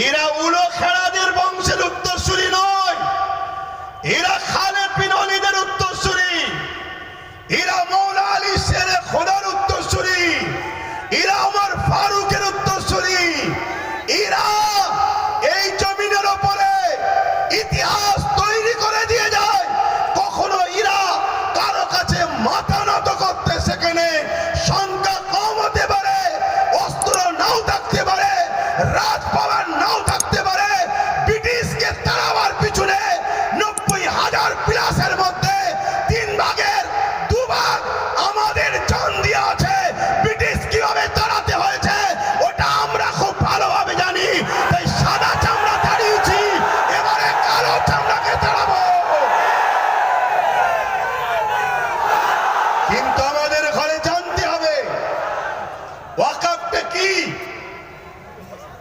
এরা উলো খেলাদের বংশের উত্তরসূরি নয়। এরা খালেদ বিন অলিদের উত্তরসূরি। এরা মৌলা আলী শেরে খোদার উত্তরসূরি। এরা আমার ফারুকের উত্তরসূরি। এরা এই জমিনের ওপরে ইতিহাস তৈরি করে দিয়ে যায়। কখনো এরা কারও কাছে মাথা নত করতে সেখানে সংখ্যা কম হতে পারে, অস্ত্র নাও থাকতে পারে রাজপাওয়ার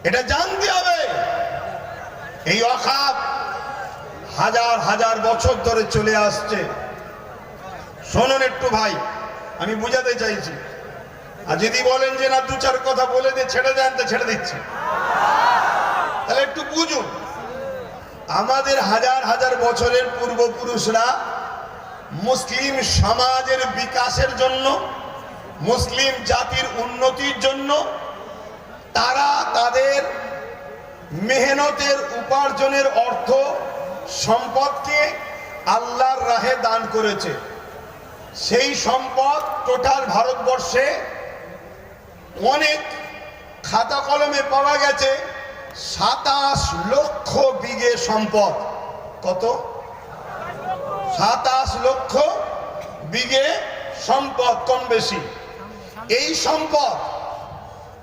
এটা জানতে হবে। এই ওয়াকাফ হাজার হাজার বছর ধরে চলে আসছে। শোনুন একটু ভাই, আমি বুঝাতে চাইছি। আর যদি বলেন যে না, দু চার কথা বলে দিয়ে ছেড়ে দেন, তো ছেড়ে দিচ্ছি। তাহলে একটু বুঝুন। আমাদের হাজার হাজার বছরের পূর্বপুরুষরা মুসলিম সমাজের বিকাশের জন্য, মুসলিম জাতির উন্নতির জন্য তারা তাদের মেহনতের উপার্জনের অর্থ সম্পদকে আল্লাহর রাহে দান করেছে। সেই সম্পদ টোটাল ভারতবর্ষে অনেক খাতা কলমে পাওয়া গেছে, সাতাশ লক্ষ বিঘে সম্পদ। কত? সাতাশ লক্ষ বিঘে সম্পদ কম বেশি। এই সম্পদ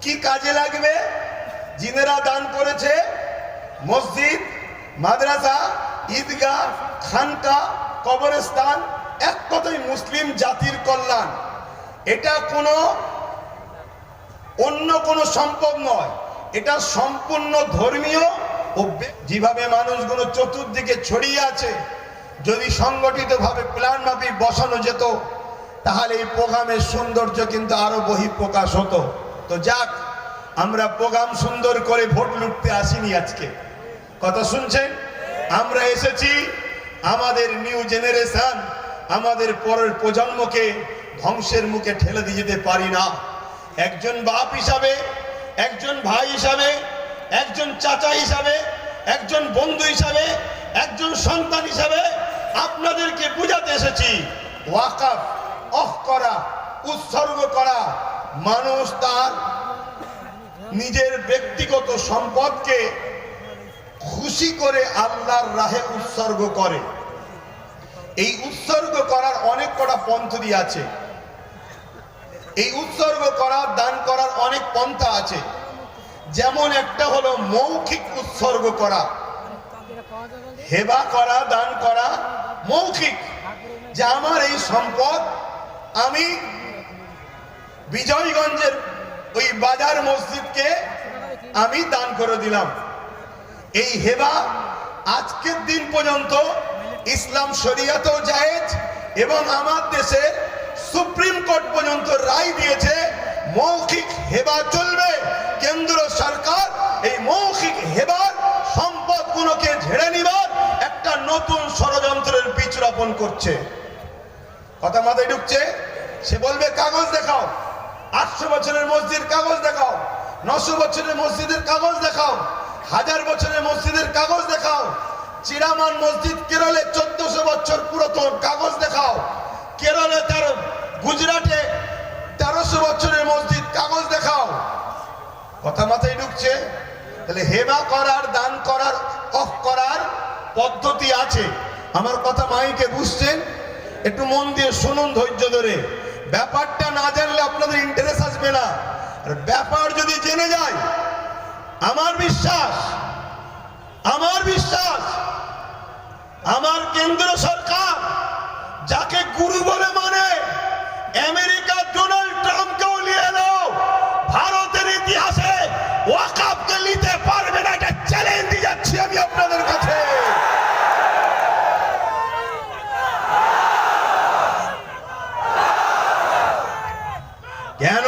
কি কাজে লাগবে? জিনেরা দান করেছে, মসজিদ, মাদ্রাসা, ঈদগাহ খানকা কবরস্থান, এক কথায় মুসলিম জাতির কল্যাণ। এটা কোনো অন্য কোনো সম্পদ নয়। এটা সম্পূর্ণ ধর্মীয় ও যেভাবে মানুষগুলো চতুর্দিকে ছড়িয়ে আছে, যদি সংগঠিতভাবে প্ল্যান মাফিক বসানো যেত, তাহলে এই প্রোগ্রামের সৌন্দর্য কিন্তু আরও বহিঃপ্রকাশ হতো। তো যাক, আমরা প্রোগ্রাম সুন্দর করে ভোট লুটতে আসিনি আজকে। কথা শুনছেন? আমরা এসেছি আমাদের নিউ জেনারেশন আমাদের পরের প্রজন্মকে ধ্বংসের মুখে ঠেলে দিয়ে যেতে পারি না। একজন বাপ হিসাবে, একজন ভাই হিসাবে, একজন চাচা হিসাবে, একজন বন্ধু হিসাবে, একজন সন্তান হিসাবে আপনাদেরকে বুঝাতে এসেছি, ওয়াকাফ, অফ করা, উৎসর্গ করা মানুষ তার নিজের ব্যক্তিগত সম্পদকে খুশি করে আল্লাহর রাহে উৎসর্গ করে। এই উৎসর্গ করার অনেক কটা পন্থী আছে। এই উৎসর্গ করার দান করার অনেক পন্থা আছে। যেমন একটা হলো মৌখিক উৎসর্গ করা। হেবা করা, দান করা মৌখিক। যে আমার এই সম্পদ আমি বিজয়গঞ্জের ওই বাজার মসজিদকে আমি দান করে দিলাম। এই হেবা আজকের দিন পর্যন্ত ইসলাম শরিয়াতেও জায়েজ এবং আমার দেশে সুপ্রিম কোর্ট পর্যন্ত রায় দিয়েছে, মৌখিক হেবা চলবে। কেন্দ্র সরকার এই মৌখিক হেবার সম্পদগুলোকে ঝেড়ে নিবার একটা নতুন ষড়যন্ত্রের বীজ রোপণ করছে। কথা মাথায় ঢুকছে? সে বলবে, কাগজ দেখাও। আটশো বছরের মসজিদ কাগজ দেখাও। নশো বছরের মসজিদের কাগজ দেখাও। হাজার বছরের মসজিদের কাগজ দেখাও। চিরামান মসজিদ কেরলে চোদ্দশো বছর পুরাতন কাগজ দেখাও। কেরলে তেরো গুজরাটে তেরোশো বছরের মসজিদ কাগজ দেখাও। কথা মাথায় ঢুকছে? তাহলে হেবা করার, দান করার, অফ করার পদ্ধতি আছে। আমার কথা মাইকে বুঝছেন? একটু মন দিয়ে শুনুন ধৈর্য ধরে। ব্যাপারটা না জানলে আপনাদের ইন্টারেস্ট আসবে না। আর ব্যাপার যদি জেনে যায়, আমার বিশ্বাস আমার বিশ্বাস, আমার কেন্দ্র সরকার যাকে গুরু বলে মানে আমেরিকা ডোনাল্ড ট্রাম্পকেও নিয়ে এলো ভারতের ইতিহাস জ্ঞান